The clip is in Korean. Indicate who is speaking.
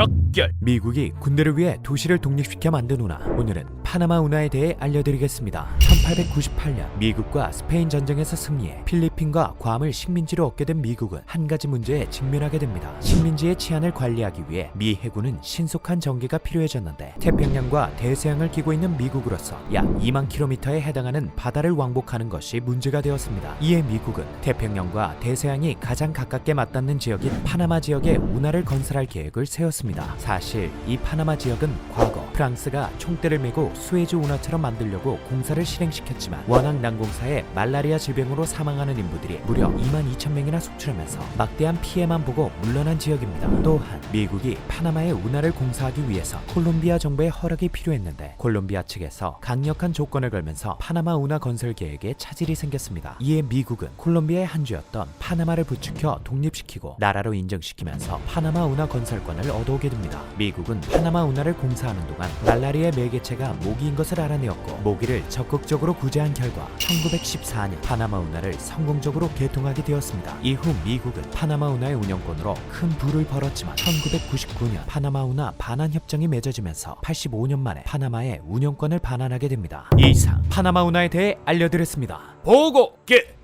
Speaker 1: 덕결
Speaker 2: 미국이 군대를 위해 도시를 독립시켜 만든 운하. 오늘은 파나마 운하에 대해 알려드리겠습니다. 1898년 미국과 스페인 전쟁에서 승리해 필리핀과 괌을 식민지로 얻게 된 미국은 한 가지 문제에 직면하게 됩니다. 식민지의 치안을 관리하기 위해 미 해군은 신속한 전개가 필요해졌는데 태평양과 대서양을 끼고 있는 미국으로서 약 2만 킬로미터에 해당하는 바다를 왕복하는 것이 문제가 되었습니다. 이에 미국은 태평양과 대서양이 가장 가깝게 맞닿는 지역인 파나마 지역에 운하를 건설할 계획을 세웠습니다. 사실 이 파나마 지역은 과거 프랑스가 총대를 메고 수에즈 운하처럼 만들려고 공사를 실행시켰지만 워낙 난공사에 말라리아 질병으로 사망하는 인부들이 무려 2만 2천 명이나 속출하면서 막대한 피해만 보고 물러난 지역입니다. 또한 미국이 파나마의 운하를 공사하기 위해서 콜롬비아 정부의 허락이 필요했는데 콜롬비아 측에서 강력한 조건을 걸면서 파나마 운하 건설 계획에 차질이 생겼습니다. 이에 미국은 콜롬비아의 한 주였던 파나마를 부추겨 독립시키고 나라로 인정시키면서 파나마 운하 건설권을 얻어오게 됩니다. 미국은 파나마 운하를 공사하는 동안 말라리아의 매개체가 모기인 것을 알아내었고 모기를 적극적으로 구제한 결과 1914년 파나마 운하를 성공적으로 개통하게 되었습니다. 이후 미국은 파나마 운하의 운영권으로 큰 부를 벌었지만 1999년 파나마 운하 반환 협정이 맺어지면서 85년 만에 파나마의 운영권을 반환하게 됩니다. 이상 파나마 운하에 대해 알려드렸습니다.
Speaker 1: 보고 개